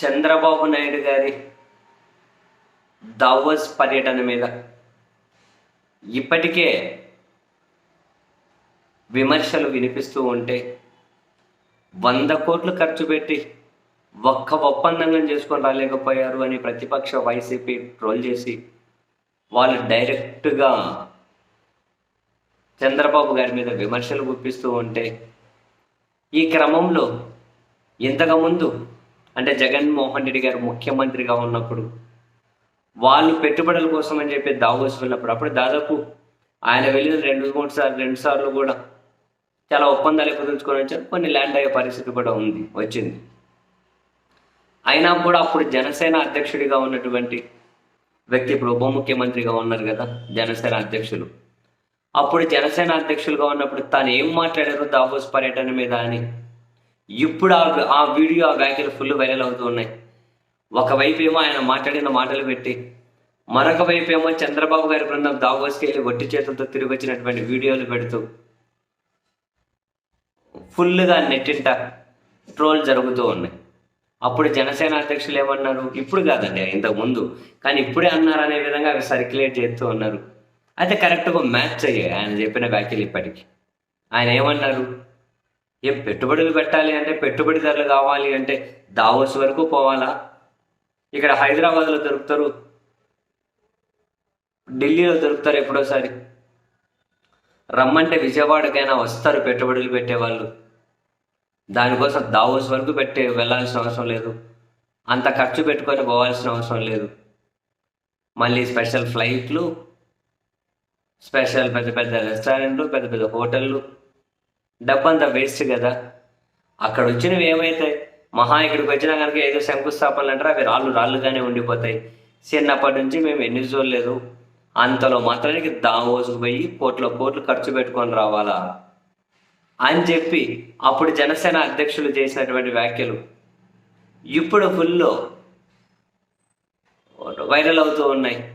చంద్రబాబు నాయుడు గారి దావోస్ పర్యటన మీద ఇప్పటికే విమర్శలు వినిపిస్తూ ఉంటే వంద కోట్లు ఖర్చు పెట్టి ఒక్క ఒప్పందంగా చేసుకొని రాలేకపోయారు అని ప్రతిపక్ష వైసీపీ ట్రోల్ చేసి వాళ్ళు డైరెక్ట్గా చంద్రబాబు గారి మీద విమర్శలు గుప్పిస్తూ ఉంటే ఈ క్రమంలో ఇంతకుముందు అంటే జగన్మోహన్ రెడ్డి గారు ముఖ్యమంత్రిగా ఉన్నప్పుడు వాళ్ళు పెట్టుబడుల కోసం అని చెప్పి దావోస్ వెళ్ళినప్పుడు అప్పుడు దాదాపు ఆయన వెళ్ళిన రెండు మూడు సార్లు రెండు సార్లు కూడా చాలా ఒప్పందాలు కుదుర్చుకొని వచ్చారు. కొన్ని ల్యాండ్ అయ్యే పరిస్థితి కూడా ఉంది వచ్చింది. అయినా కూడా అప్పుడు జనసేన అధ్యక్షుడిగా ఉన్నటువంటి వ్యక్తి ఇప్పుడు ఉప ముఖ్యమంత్రిగా ఉన్నారు కదా జనసేన అధ్యక్షులు. అప్పుడు జనసేన అధ్యక్షులుగా ఉన్నప్పుడు తాను ఏం మాట్లాడారు దావోస్ పర్యటన మీద అని? ఇప్పుడు ఆ ఆ వీడియో ఆ వ్యాఖ్యలు ఫుల్ వైరల్ అవుతూ ఉన్నాయి. ఒకవైపు ఏమో ఆయన మాట్లాడిన మాటలు పెట్టి మరొక వైపు ఏమో చంద్రబాబు గారి బృందం దావోస్కి వెళ్ళి ఒట్టి చేతులతో తిరిగి వచ్చినటువంటి వీడియోలు పెడుతూ ఫుల్గా నెట్టింట ట్రోల్ జరుగుతూ ఉన్నాయి. అప్పుడు జనసేన అధ్యక్షులు ఏమన్నారు? ఇప్పుడు కాదండి ఇంతకుముందు కానీ ఇప్పుడే అన్నారు అనే విధంగా అవి సర్క్యులేట్ చేస్తూ ఉన్నారు. అయితే కరెక్ట్గా మ్యాచ్ అయ్యాయి ఆయన చెప్పిన వ్యాఖ్యలు ఇప్పటికి. ఆయన ఏమన్నారు? ఏం పెట్టుబడులు పెట్టాలి అంటే పెట్టుబడిదారులు కావాలి అంటే దావోస్ వరకు పోవాలా? ఇక్కడ హైదరాబాద్లో దొరుకుతారు. ఢిల్లీలో దొరుకుతారు ఎప్పుడోసారి. రమ్మంటే విజయవాడకైనా వస్తారు పెట్టుబడులు పెట్టేవాళ్ళు. దానికోసం దావోస్ వరకు పెట్టి వెళ్ళాల్సిన అవసరం లేదు. అంత ఖర్చు పెట్టుకొని పోవాల్సిన అవసరం లేదు. మళ్ళీ స్పెషల్ ఫ్లైట్లు స్పెషల్ పెద్ద పెద్ద రెస్టారెంట్లు పెద్ద పెద్ద హోటళ్ళు డబ్బంతా వేస్ట్ కదా. అక్కడ వచ్చినవి ఏమైతే మహా ఇక్కడికి వచ్చినా కనుక ఏదో శంకుస్థాపనలు అంటారు? అవి రాళ్ళు రాళ్ళుగానే ఉండిపోతాయి. చిన్నప్పటి నుంచి మేము ఎన్ని చూడలేదు. అంతలో మాత్రానికి దావోసుకు పోయి కోట్ల కోట్లు ఖర్చు పెట్టుకొని రావాలా? అని చెప్పి అప్పుడు జనసేన అధ్యక్షులు చేసినటువంటి వ్యాఖ్యలు ఇప్పుడు ఫుల్లో వైరల్ అవుతూ ఉన్నాయి.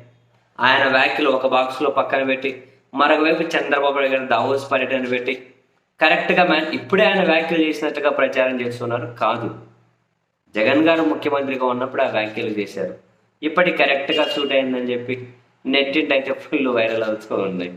ఆయన వ్యాఖ్యలు ఒక బాక్స్లో పక్కన పెట్టి మరొక వైపు చంద్రబాబు నాయుడు గారి దావోస్ పర్యటన పెట్టి కరెక్ట్గా మ్యాన్ ఇప్పుడే ఆయన వ్యాఖ్యలు చేసినట్టుగా ప్రచారం చేస్తున్నారు. కాదు. జగన్ గారు ముఖ్యమంత్రిగా ఉన్నప్పుడు ఆ వ్యాఖ్యలు చేశారు. ఇప్పటి కరెక్ట్గా సూట్ అయిందని చెప్పి నెట్టింట్ అయితే ఫుల్ వైరల్ అవుతూ ఉన్నాయి